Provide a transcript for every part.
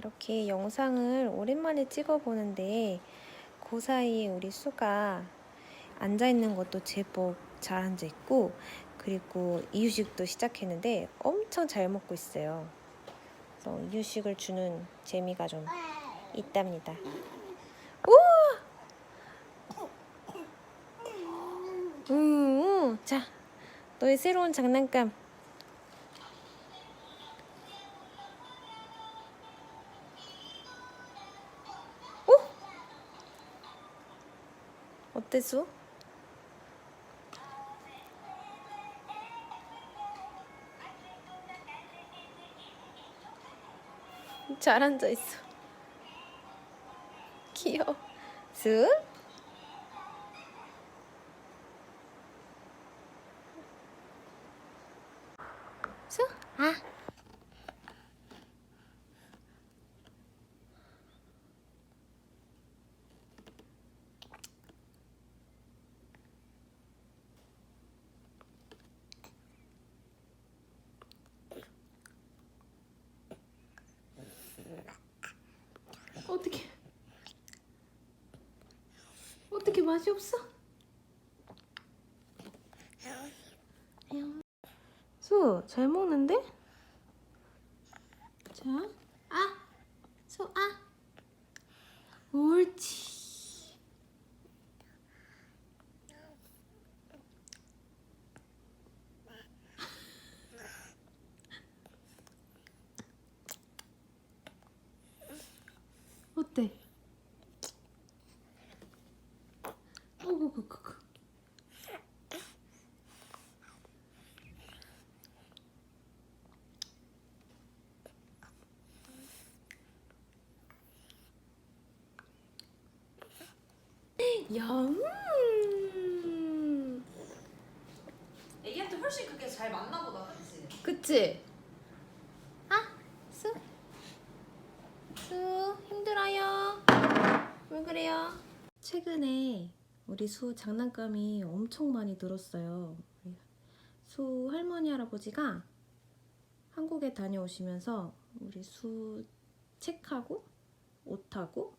이렇게 영상을 오랜만에 찍어 보는데 그 사이에 우리 수가 앉아 있는 것도 제법 잘 앉아 있고 그리고 이유식도 시작했는데 엄청 잘 먹고 있어요. 그래서 이유식을 주는 재미가 좀 있답니다. 우와! 음, 자, 너의 새로운 장난감. 어때, 수? 잘 앉아있어. 귀여워. 수? 수? 아. 어떻게? 어떻게 맛이 없어? 수, 잘 먹는데? 자, 아, 수, 아, 옳지. 어때? 어구구구구. 얌. 애기한테 훨씬 그게 잘 맞나 보다, 그치? 그치? 아, 수. 수, 힘들어요. 왜 그래요? 최근에 우리 수 장난감이 엄청 많이 늘었어요. 수 할머니, 할아버지가 한국에 다녀오시면서 우리 수 책하고 옷하고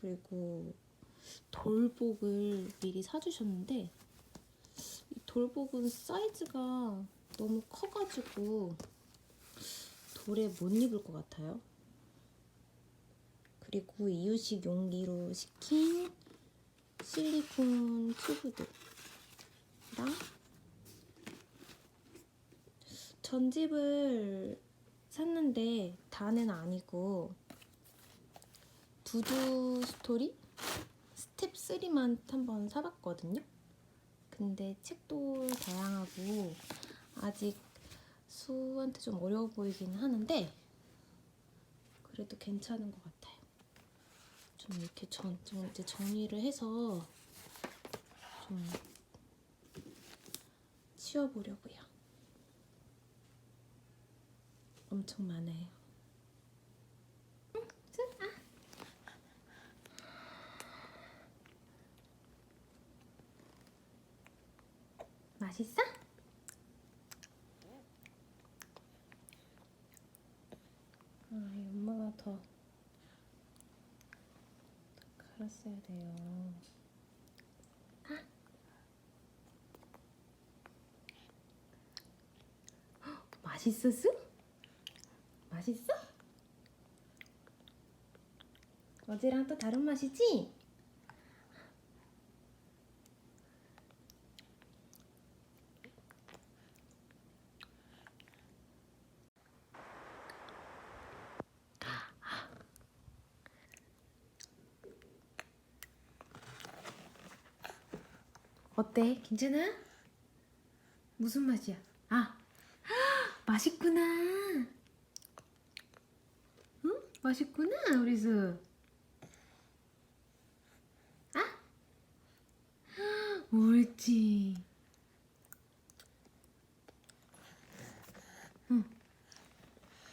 그리고 돌복을 미리 사주셨는데 이 돌복은 사이즈가 너무 커가지고 돌에 못 입을 것 같아요. 그리고 이유식 용기로 시킨 실리콘 튜브들랑 전집을 샀는데 다는 아니고 두두 스토리 스텝 3만 한번 사봤거든요. 근데 책도 다양하고 아직 수한테 좀 어려워 보이긴 하는데 그래도 괜찮은 것 같아요. 좀 이렇게 전, 좀 이제 정리를 해서 좀 치워보려고요. 엄청 많아요. 맛있어? 아, 이 엄마가 더, 더 갈았어야 돼요. 수? 맛있어? 어제랑 또 다른 맛이지? 어때? 괜찮아? 무슨 맛이야? 아, 맛있구나. 응? 맛있구나, 우리 수. 아? 옳지. 응.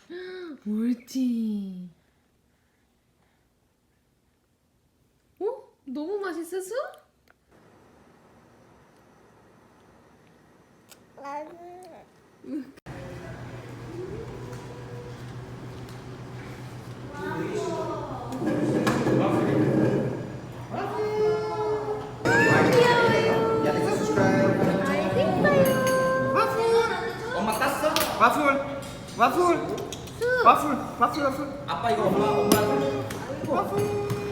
옳지. 어? 너무 맛있었어? 엄마 땄어? 와플 와플 와플 와플 와플. 아빠 이거 엄마 엄마 와플.